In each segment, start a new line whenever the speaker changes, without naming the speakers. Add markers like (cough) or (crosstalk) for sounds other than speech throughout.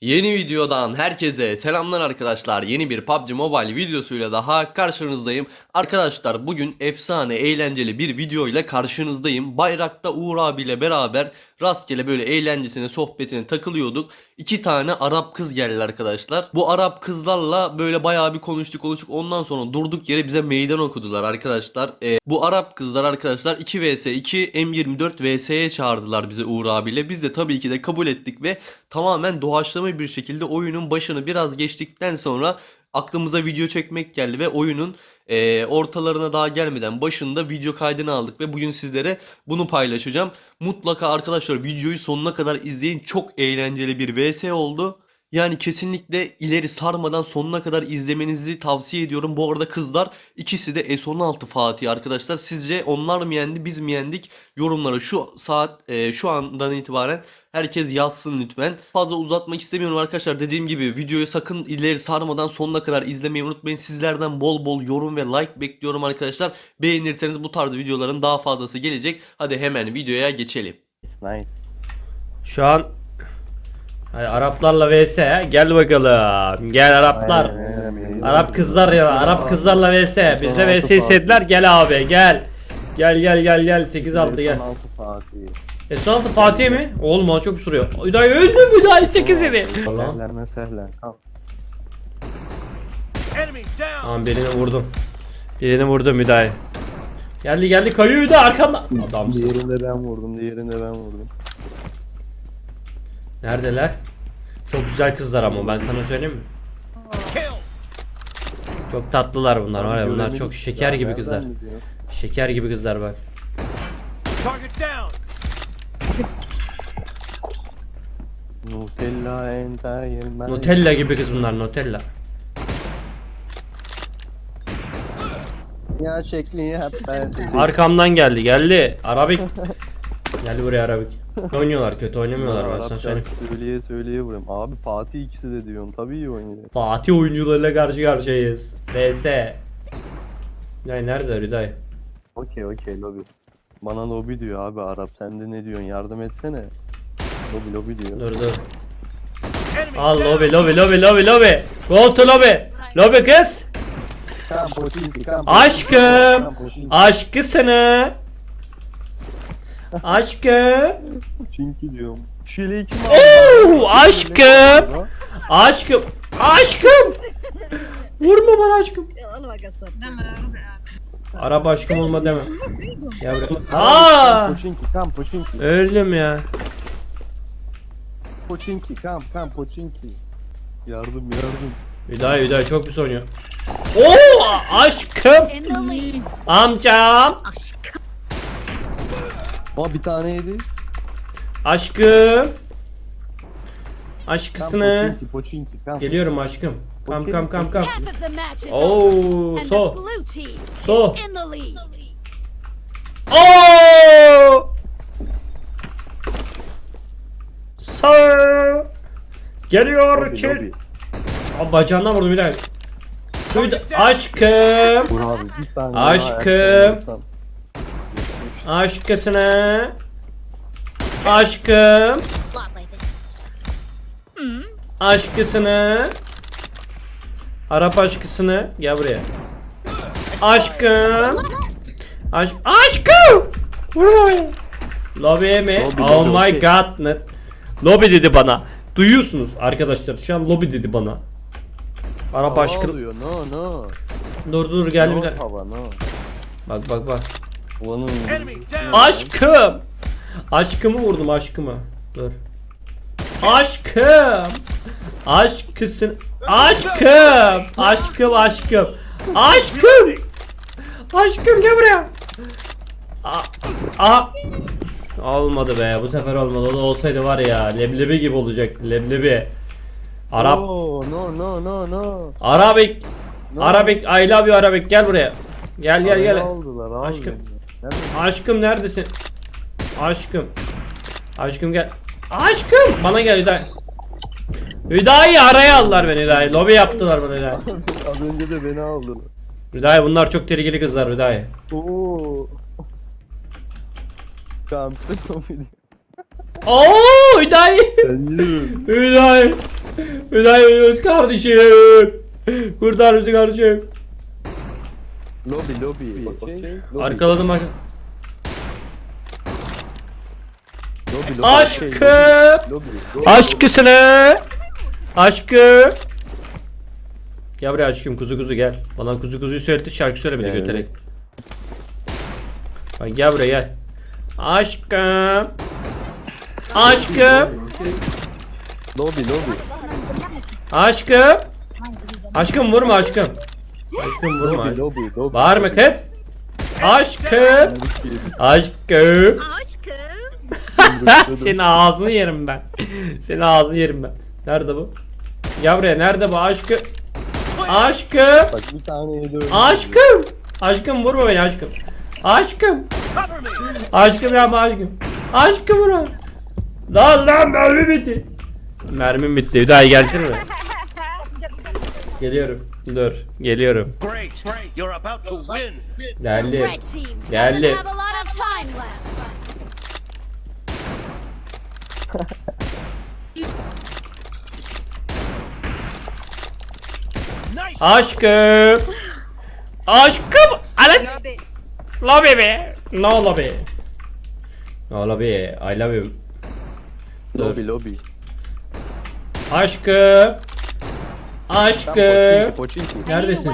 Yeni videodan herkese selamlar arkadaşlar. Yeni bir PUBG Mobile videosuyla daha karşınızdayım. Arkadaşlar bugün efsane eğlenceli bir video ile karşınızdayım. Bayrakta Uğur abiyle beraber rastgele böyle eğlencesine sohbetine takılıyorduk. İki tane Arap kız geldi arkadaşlar. Bu Arap kızlarla böyle bayağı bir konuştuk konuştuk. Ondan sonra durduk yere bize meydan okudular arkadaşlar. Ee, bu Arap kızlar arkadaşlar 2 vs 2 M24 vs'ye çağırdılar bize Uğur abiyle. Biz de tabii ki de kabul ettik ve tamamen doğaçlama bir şekilde oyunun başını biraz geçtikten sonra aklımıza video çekmek geldi ve oyunun eee, ortalarına daha gelmeden başında video kaydını aldık ve bugün sizlere bunu paylaşacağım. Mutlaka arkadaşlar videoyu sonuna kadar izleyin. Çok eğlenceli bir VS oldu. Yani kesinlikle ileri sarmadan sonuna kadar izlemenizi tavsiye ediyorum. Bu arada kızlar ikisi de S16 Fatih arkadaşlar. Sizce onlar mı yendi biz mi yendik? Yorumlara şu saat eee, şu andan itibaren Herkes yazsın lütfen. Fazla uzatmak istemiyorum arkadaşlar. Dediğim gibi videoyu sakın ileri sarmadan sonuna kadar izlemeyi unutmayın. Sizlerden bol bol yorum ve like bekliyorum arkadaşlar. Beğenirseniz bu tarz videoların daha fazlası gelecek. Hadi hemen videoya geçelim.
Nice.
Şu an Hadi Araplarla vs gel bakalım. Gel Araplar. Arap kızlar ya. Arap kızlarla vs. Bizde vs istediler. Gel abi gel. Gel gel gel gel 8 6 gel.
16 Fatih.
S16 Fatih mi? Oğlum o çok sürüyor. Hüday öldü 8.
Sehlen mesehlen. Al.
Enemy down.
Tamam birini vurdum. Birini vurdum Hüday. Geldi geldi kayıyor Hüday arkamda. Adamsın.
Diğerinde ben vurdum, diğerinde ben vurdum.
Neredeler? Çok güzel kızlar ama ben sana söyleyeyim mi? Çok tatlılar bunlar var ya bunlar çok şeker gibi kızlar. Şeker gibi kızlar bak.
Nutella
gibi kız bunlar Nutella.
Ya şekli ben. (laughs)
Arkamdan geldi geldi. Arabik. (laughs) geldi buraya Arabik. Oynuyorlar kötü oynamıyorlar ben sana söyleyeyim.
Söyleye söyleye vuruyorum. Abi Fatih ikisi de diyorsun. Tabii iyi oynuyor.
Fatih oyuncularıyla karşı karşıyayız. VS. Hüday nerede Hüday?
Okey okey lobi. Bana lobi diyor abi Arap. Sen de ne diyorsun? Yardım etsene. Lobi lobi diyor.
Dur dur. Al lobi lobi lobi lobi lobi. Go to lobi. Lobi kız. Aşkım.
Kam poçinki.
Aşkım.
Poçinki diyorum. Şileyi kim
Oo, aşkım. Aşkım. Aşkım. Vurma bana aşkım. Arap aşkım olma deme. Buraya. Aa!
Poçinki kam poçinki.
Öldüm ya.
Poçinki kam kam poçinki. Yardım yardım.
Hüday Hüday çok pis oynuyor. Oo aşkım.
In the
Aa bir tane yedi.
Aşkım. Aşkısını.
poçinki poçinki kam.
Geliyorum aşkım. Kam kam kam kam.
Half of the match is
Oo
over, and
so.
the blue team
So.
in the lead.
Oo. So. Geliyor
Lobi,
ki.
lobi.
Aa, bacağından vurdu bir dakika. Hüday- Aşkım.
Vur abi bir saniye.
Aşkım.
daha
Aşkısını. Aşkım. Aşkısını. Arap aşkısını. Gel buraya. Aşkım. Aşk aşkım. Vurma beni. Lobiye mi?
Lobi,
oh
lobi,
my
okey.
god. net. Lobi dedi bana. Duyuyorsunuz arkadaşlar. Şu an lobi dedi bana. Arap aşkı.
No no.
Dur dur gel bir
no
dakika.
hava no.
Bak bak bak.
Down.
Aşkım. Aşkımı vurdum aşkımı. Dur. Aşkım. Aşkısın. Aşkım. Aşkım aşkım. Aşkım. Aşkım gel buraya. Aa, aa. Olmadı be bu sefer olmadı. O da olsaydı var ya leblebi gibi olacaktı leblebi. Arap.
No no no no no.
Arabik.
no.
Arabik. I love you Arabik gel buraya. Gel gel gel.
Aldılar.
Aşkım. Aşkım neredesin? Aşkım. Aşkım gel. Aşkım. Bana gel Hüday. Hüdayi araya aldılar beni Hüdayi. Lobi yaptılar bana Hüdayi.
Az önce de beni aldılar.
Hüdayi bunlar çok tehlikeli kızlar Hüdayi.
Oo. Kamp. (laughs)
Oo Hüdayi.
Sen yürü.
Hüdayi. Hüdayi ölüyoruz kardeşim. Kurtar bizi kardeşim.
Lobi lobi. Okey. Lobi.
Arkaladım bak.
Lobi, lobi,
Aşkım.
okey.
Aşkısını. Aşkım. Gel buraya aşkım kuzu kuzu gel. Bana kuzu kuzuyu söyletti şarkı söyle bir de
Gel.
göterek. Bak gel buraya gel. Aşkım. Aşkım.
Lobi lobi.
Aşkım. Aşkım vurma aşkım. Aşkım vurma.
Lobi
aşkım.
lobi lobi.
Bağırma kız. Aşkım. Aşkım. (laughs) Senin ağzını yerim ben. Senin ağzını yerim ben. Nerede bu? Buraya nerede bu aşkım? Aşkım.
Bak bir tane yedi öldü.
Aşkım. Aşkım vurma beni aşkım. Aşkım. Aşkım yapma aşkım. Aşkım vurma. Lan lan mermi bitti. Mermim bitti. Bir daha gelsene mi? Geliyorum. Dur. Geliyorum.
Great. You're about to win.
Geldim.
Red team
Geldi.
doesn't have a lot of time left.
Nice.
Aşkım. Aşkım. Anas. Lobby be. No lobby. No lobby. I love you. Dur.
Lobi lobi.
Aşkım. Aşkım. Neredesin?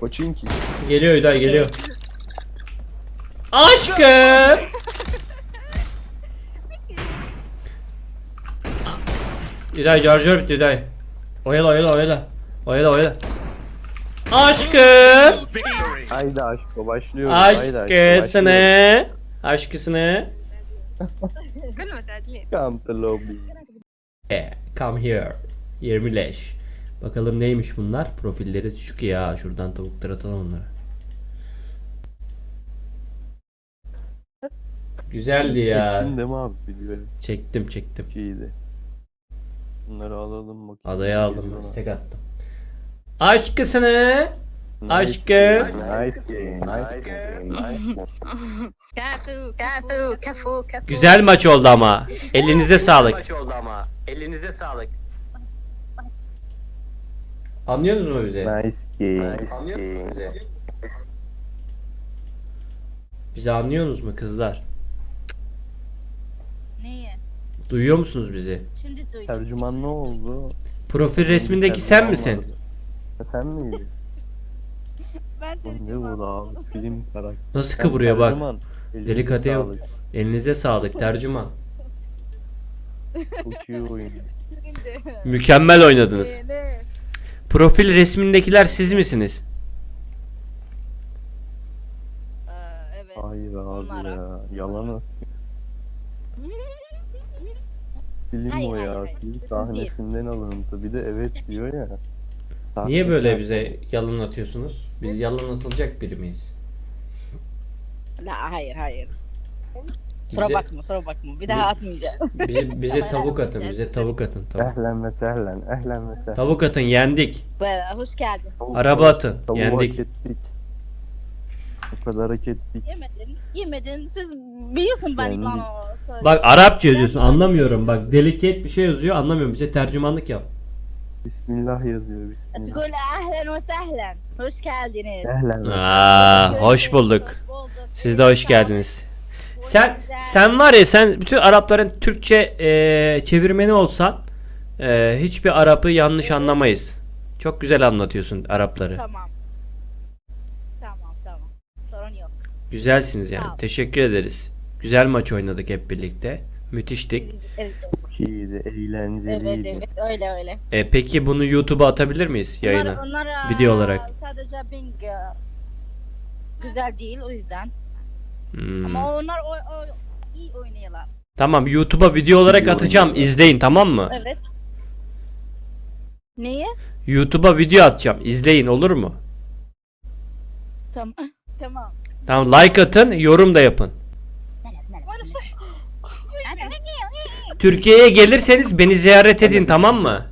Pochinki.
Geliyor Hüday geliyor. Aşkım. (laughs) Hüday şarjör bitti Hüday. Oyala oyala oyala. Oyala oyala. Aşkım.
Haydi aşko başlıyoruz.
Aşkısını. Aşkısını.
Come to lobby.
E, come here. 20 leş. Bakalım neymiş bunlar? Profilleri düşük ya. Şuradan tavukları atalım onlara. Güzeldi ya.
Çektin değil mi abi videoyu?
Çektim çektim.
İyiydi. Bunları alalım bakayım.
Adaya aldım. İstek attım. Aşkısını.
Nice
Aşkım.
game, Nice game. Nice game. Nice game.
Kafu, kafu, kafu, kafu.
Güzel maç oldu ama. Elinize sağlık.
oldu ama. Elinize sağlık.
Anlıyorsunuz mu bizi?
Nice game. Nice
Anlıyor
game.
musunuz?
Bizi anlıyorsunuz mu kızlar?
Neyi?
Duyuyor musunuz bizi?
Şimdi duydum.
Tercüman ne oldu?
Profil resmindeki sen misin?
Ha, sen miydin? (laughs)
Ben
Ne
tercüman.
bu abi? Film karakteri.
Nasıl kıvırıyor bak.
Tercüman. Elinize
Delikateye bak.
sağlık.
Elinize sağlık tercüman.
Çok iyi oyun.
Mükemmel oynadınız.
Ne?
Profil resmindekiler siz misiniz?
Ee, evet.
Hayır abi
Onlara.
ya. Yalan o. Film
Hayır,
o
hayır,
ya.
hayır.
Film sahnesinden alıntı. Bir de evet diyor ya.
Niye böyle bize yalan atıyorsunuz? Biz yalan atılacak biri miyiz?
La, hayır hayır. Kusura
bize,
bakma, kusura bakma. Bir daha atmayacağım.
Bize, bize (laughs) tavuk atın, bize tavuk atın. Tavuk.
Ehlen ve sehlen, ehlen ve sehlen.
Tavuk atın, yendik.
Bela, hoş geldin.
Tavuk,
Araba atın,
tavuğu
yendik.
Hak ettik. O kadar hak ettik.
Yemedin, yemedin. Siz biliyorsun ben yani...
Bak Arapça yazıyorsun, anlamıyorum. Şey Bak deliket bir şey yazıyor, anlamıyorum. Bize tercümanlık yap.
Bismillah yazıyor, bismillah.
Tükul ahlen ve sehlen. Hoş geldiniz.
Ehlen.
Aa, hoş bulduk. Siz de hoş geldiniz. Sen sen var ya sen bütün Arapların Türkçe e, çevirmeni olsan e, hiçbir Arap'ı yanlış anlamayız. Çok güzel anlatıyorsun Arapları.
Tamam. Tamam tamam. Sorun yok.
Güzelsiniz yani.
Tamam.
Teşekkür ederiz. Güzel maç oynadık hep birlikte. Müthiştik.
Evet
Çok iyiydi.
evet,
Eğlenceliydi.
evet öyle öyle.
E, peki bunu YouTube'a atabilir miyiz yayına?
Onlar, onlar,
video olarak.
Sadece Bing güzel değil o yüzden.
Hmm.
Ama onlar o, o iyi oynuyorlar.
Tamam YouTube'a video olarak atacağım. İzleyin tamam mı?
Evet. Neyi?
YouTube'a video atacağım. İzleyin olur mu?
Tamam. (laughs) tamam.
Tamam like atın, yorum da yapın. Türkiye'ye gelirseniz beni ziyaret edin tamam mı?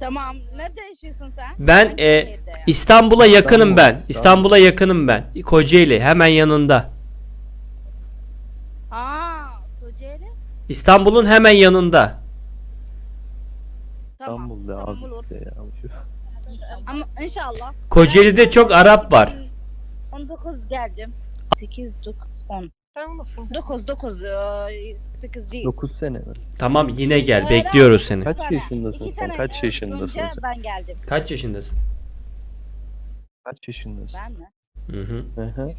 Tamam. Nerede yaşıyorsun sen?
Ben e? İstanbul'a yakınım
İstanbul,
ben.
İstanbul.
İstanbul'a yakınım ben. Kocaeli hemen yanında.
Aa, Kocaeli.
İstanbul'un hemen yanında.
Tamam.
İstanbul'da
tamam
abi
olur.
işte ya. Şu-
Ama inşallah.
Kocaeli'de çok Arap var.
19 geldim. 8, 9, 10. 9, 9, 8 değil.
9 sene mi?
Tamam yine gel. Bekliyoruz seni.
Kaç yaşındasın sen? Kaç yaşındasın sen?
ben geldim.
Kaç yaşındasın?
Kaç yaşındasın?
Ben mi?
Hı hı.
Hı hı.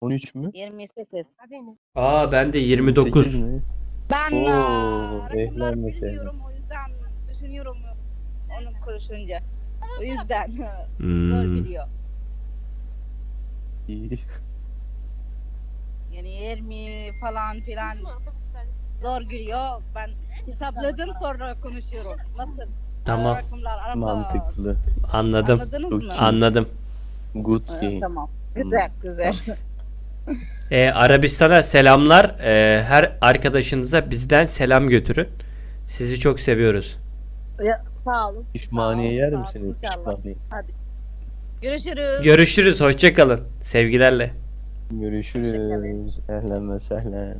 13 mü?
28.
Aa ben de 29.
8 mi?
Ben
Oo,
aa, rakamları
ehlen mesela.
bilmiyorum o yüzden düşünüyorum onu konuşunca. O yüzden (laughs) zor
Hmm.
geliyor.
İyi.
Yani 20 falan filan zor geliyor. Ben hesapladım sonra konuşuyorum. Nasıl?
Tamam.
Araba.
Mantıklı.
Anladım.
Anladınız
Çok
mı?
iyi.
Anladım.
Good
Ha,
game.
Tamam. Güzel güzel.
Ee, (laughs) Arabistan'a selamlar. Ee, her arkadaşınıza bizden selam götürün. Sizi çok seviyoruz.
Ya, Sağ olun.
Pişmaniye yer
Sağ ol,
misiniz?
inşallah.
Pişmaniye.
Görüşürüz.
Görüşürüz. Hoşçakalın. Sevgilerle.
Görüşürüz. Ehlen ve sehlen.